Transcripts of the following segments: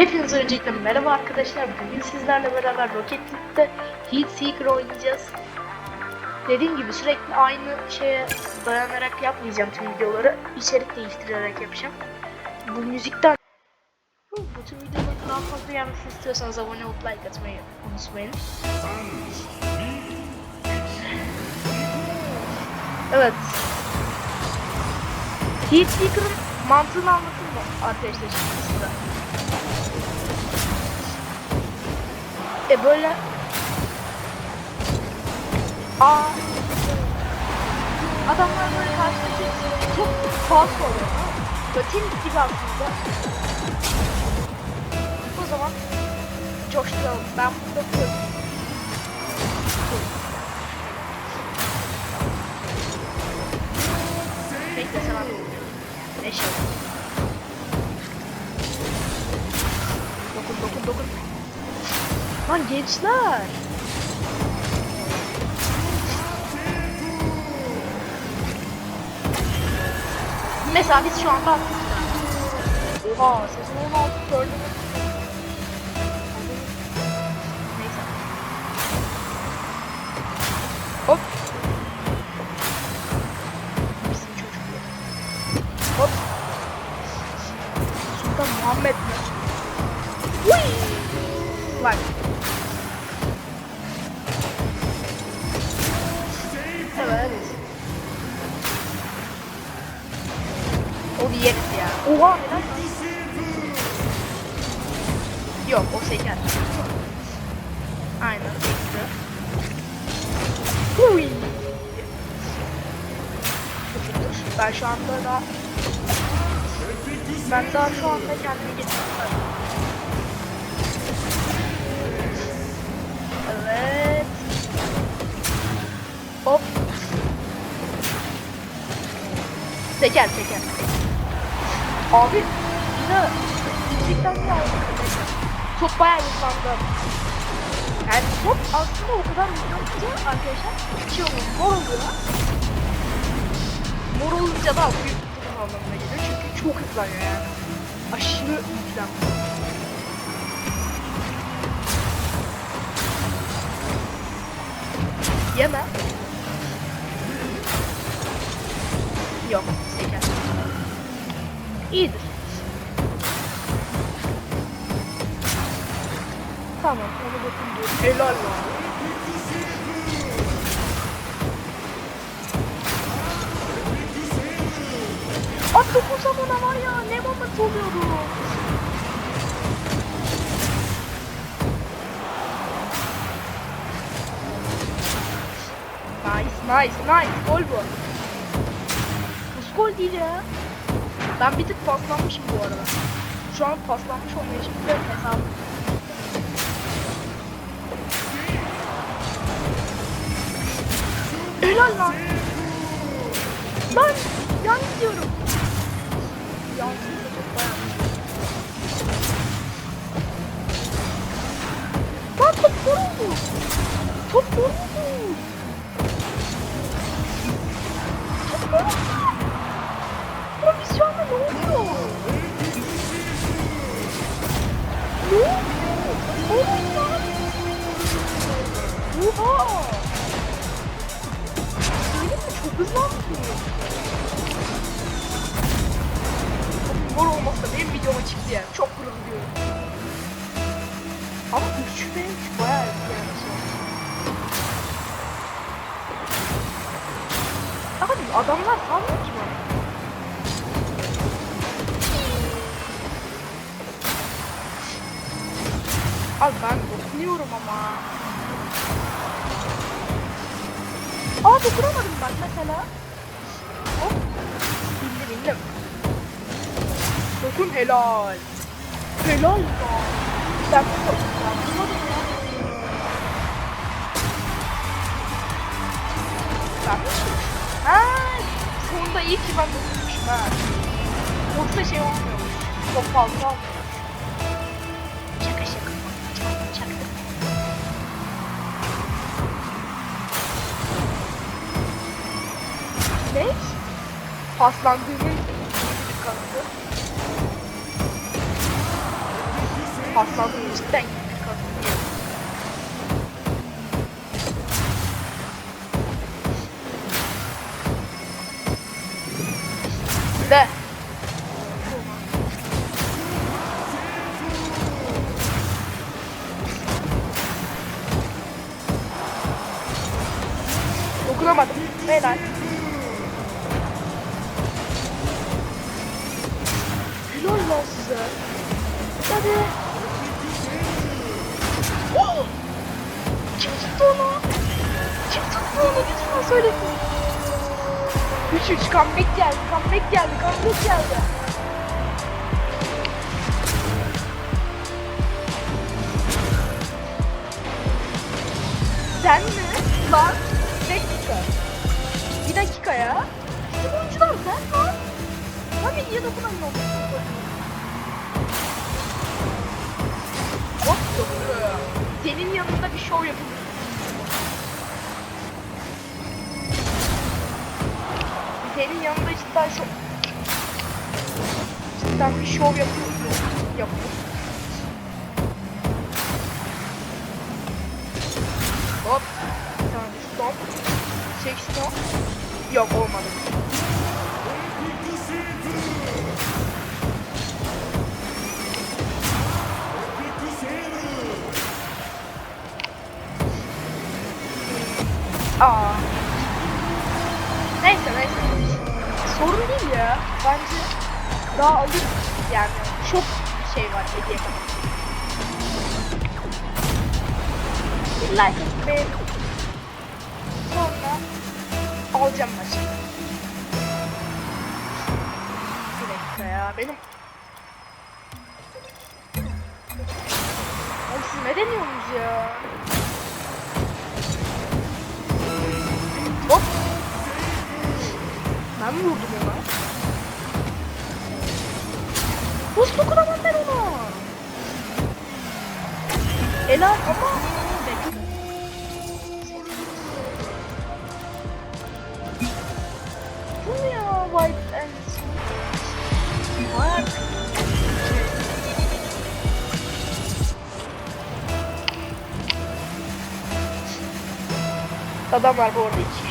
Hepinize öncelikle merhaba arkadaşlar. Bugün sizlerle beraber Rocket League'de Heat Seeker oynayacağız. Dediğim gibi sürekli aynı şeye dayanarak yapmayacağım tüm videoları. İçerik değiştirerek yapacağım. Bu müzikten bu tüm videoların daha fazla gelmesini istiyorsanız abone olup like atmayı unutmayın. Evet. Heat Seeker'ın mantığını anlatayım mı arkadaşlar şimdi size? E böyle. Aa. Adamlar böyle karşıdaki çok falso oluyor. Tenis gibi aslında. O zaman Coşturalım. Ben burada full Bekle sen abi Ne şey Dokun dokun dokun Lan gençler. Mesela biz şu anda attık. Oha sezon 16 gördüm. Ben şu anda daha ben daha şu anda kendime getirdim. Evet. Hop. Teker teker. Abi yine müzikten de aldım. Top bayağı hızlandı. Yani top aslında o kadar hızlanınca arkadaşlar şey oluyor, mor oluyor. Mor olunca da büyük tutum anlamına geliyor. Çünkü çok hızlanıyor yani. Aşırı yüklenmiş. Yeme. Yok, seker. İyidir. Tamam, onu diyor. Helal lan. At dokunsam ona var ya, ne moment oluyordu. Nice, nice, nice. Gol bu. Nasıl gol değil ya? Ben bir tık paslanmışım bu arada. Şu an paslanmış olmaya şimdi hesabım. Helal lan. Lan yan gidiyorum. Yan gidiyorum çok bayağı. Lan top vuruldu. Top vuruldu. Top vuruldu. Anda ne oluyor? Ne oluyor? Yani. Çok gurur duyuyorum. Ama 3 ve 3 bayağı yani. Abi adamlar sanmıyor ki bana. Abi ben dokunuyorum ama. Aa dokunamadım ben mesela. Hop. Bildim bildim. Dokun helal. Helal ya. Bunu ben bulmadım ya. Ben mi? Ha, sonunda iyi ki ben dokunmuşum ha. Yoksa şey olmuyormuş. Çok fazla olmuyor. Ne? Paslandığımın bir kanıtı. Kaslandım cidden söylesin. 3-3 comeback geldi. Comeback geldi. Comeback geldi. Sen mi? Lan. Bir dakika. Bir dakika ya. Bizim oyuncular sen lan. Tabii oldu? Hop Senin yanında bir şov yapalım. Senin yanında cidden şov... Cidden bir şov yapıyoruz. Yapıyoruz. Hop. Bir tane stop. Çek stop. Yok olmadı. Aa. Neyse neyse. Sorun değil ya. Bence daha alır yani. Çok şey var hediye like beğenin. Sonra alacağım maçı. Bir dakika ya benim. Oğlum siz ne deniyorsunuz ya? Ben mi vurdum ona? Nasıl dokunamam ben ona? Helal ama. Bekle. Bu ne ya White and Var. Adam var bu arada iki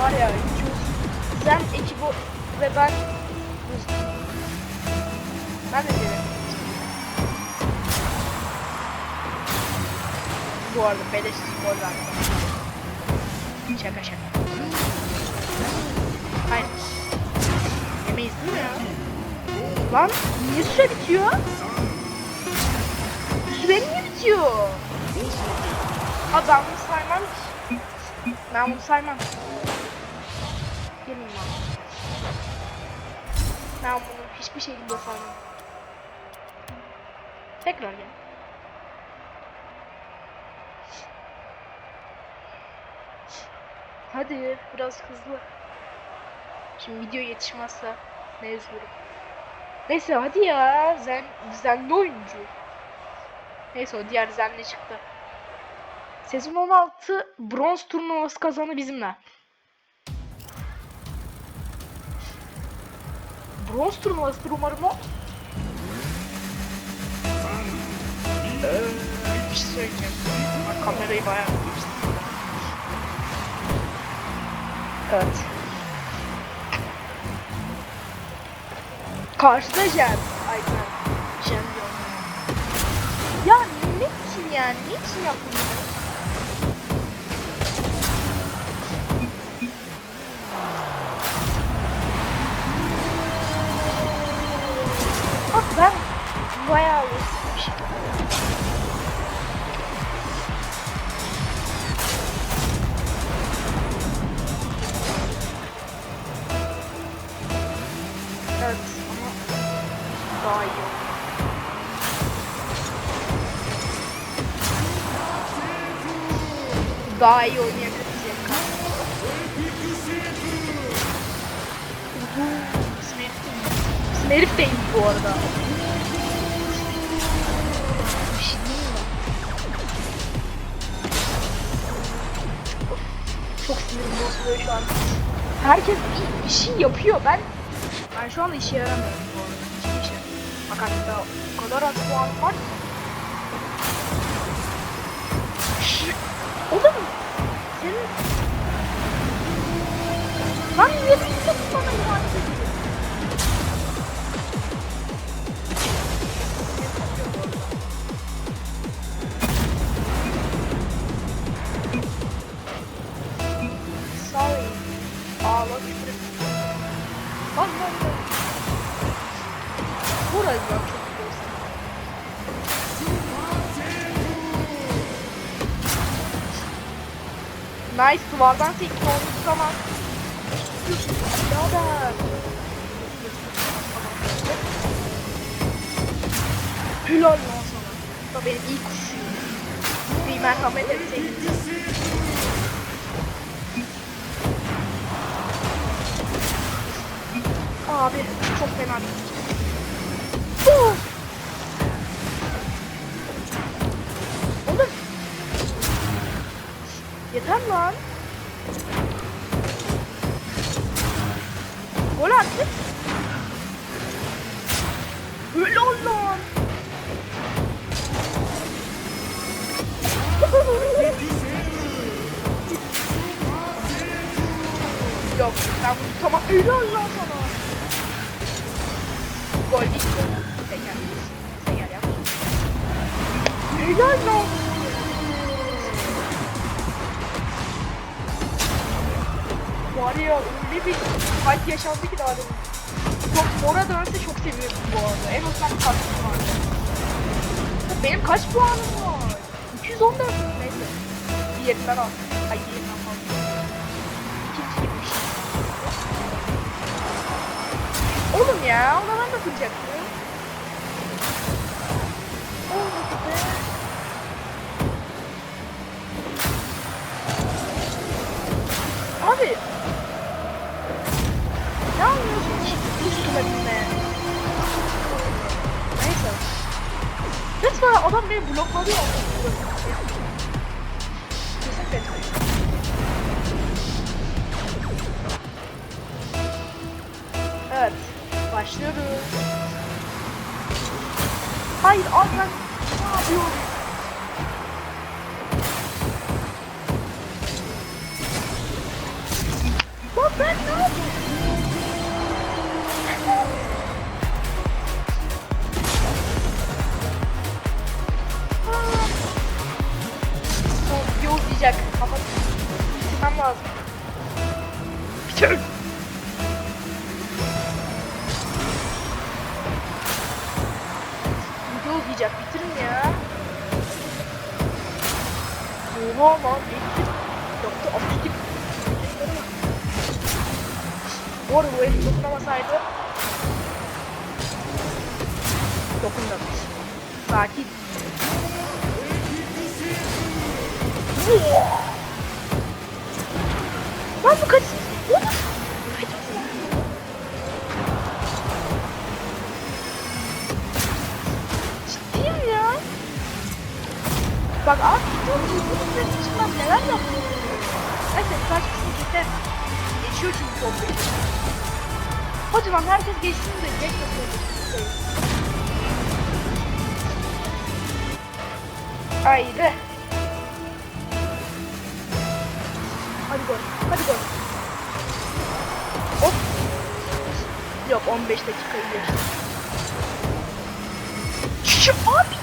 var ya. Sen ekibo ve ben... Ben de gelirim. Bu arada beleş gol verdim. Şaka şaka. Hayır. Yemeyiz değil mi ya? Lan niye süre bitiyor? Süre niye bitiyor? Aa ben bunu saymam ki. Ben bunu saymam. Ben bunu hiçbir şekilde saymam. Tekrar gel. Hadi biraz hızlı. Şimdi video yetişmezse ne üzülürüm. Neyse hadi ya. Zen, zenli oyuncu. Neyse o diğer zenli çıktı. Sezon 16 bronz turnuvası kazanı bizimle. Bronz turnuvasıdır umarım o. Ee. Evet. Karşıda Jen. Aynen. Jen diyorum. Ya ne için yani? Niçin yaptın bunu? daha iyi oynayabilecek Bizim herif de iyi bu arada. Çok sinirim bozuluyor şu an. Herkes bir, bir şey yapıyor. Ben ben şu an işe yaramıyorum bu arada. Hiçbir şey. Fakat da o kadar az puan var ki. Nice duvardan sekti olmuş tamam. Birader. Helal lan sana. Bu da benim ilk kuşum. Bir merhamet etseydin. Abi çok fena bir Yeter lan. Gol attık. Helal lan. Yok ben bunu tamam helal lan sana. Gol değil. Teker. Teker yap. Helal lan. Öyle bir fight yaşandı ki daha demin. Çok mora dönse çok seviyorum bu arada. En azından kaç puan var. Benim kaç puanım var? 214 neyse. Diğerinden al. Ay diğerinden fazla. İkinci gitmiş. Oğlum ya ona ben dokunacaktım. Olmadı be. Ne anlıyorsun ki? Üstüme binme. Neyse. Lütfen adam beni blokladı ya. Kesin FETÖ. Evet. Başlıyoruz. Hayır abi ben ne yapıyorum? Bitirmem lazım. Bitir. Video uzayacak bitirin ya. Oha lan bitti. Yoktu optik. Bu arada bu herif dokunamasaydı dokunmamış. Sakin. Lan bu kaç... Ciddiyim ya. Bak abi bu sefer çıkmaz neler yaptın? Neyse kısmı gitti. Geçiyor çünkü top. Hadi lan herkes geçsin de geçmesin. Haydi. Hadi gol. Hadi gol. Hop. Yok 15 dakikayı geçti. Şu abi.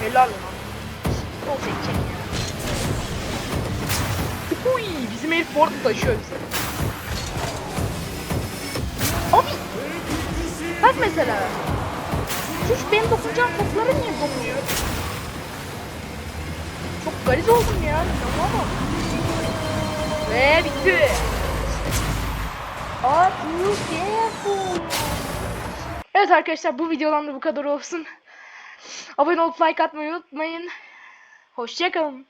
Helal lan. Gol seçecek ya. Uy, bizim herif board taşıyor bize. Abi. Bak mesela. Hiç benim dokunacağım toplara niye dokunuyor? Çok gariz oldum ya. Tamam Ve bitti. Aa, careful. Evet arkadaşlar bu videodan da bu kadar olsun. Abone olup like atmayı unutmayın. Hoşçakalın.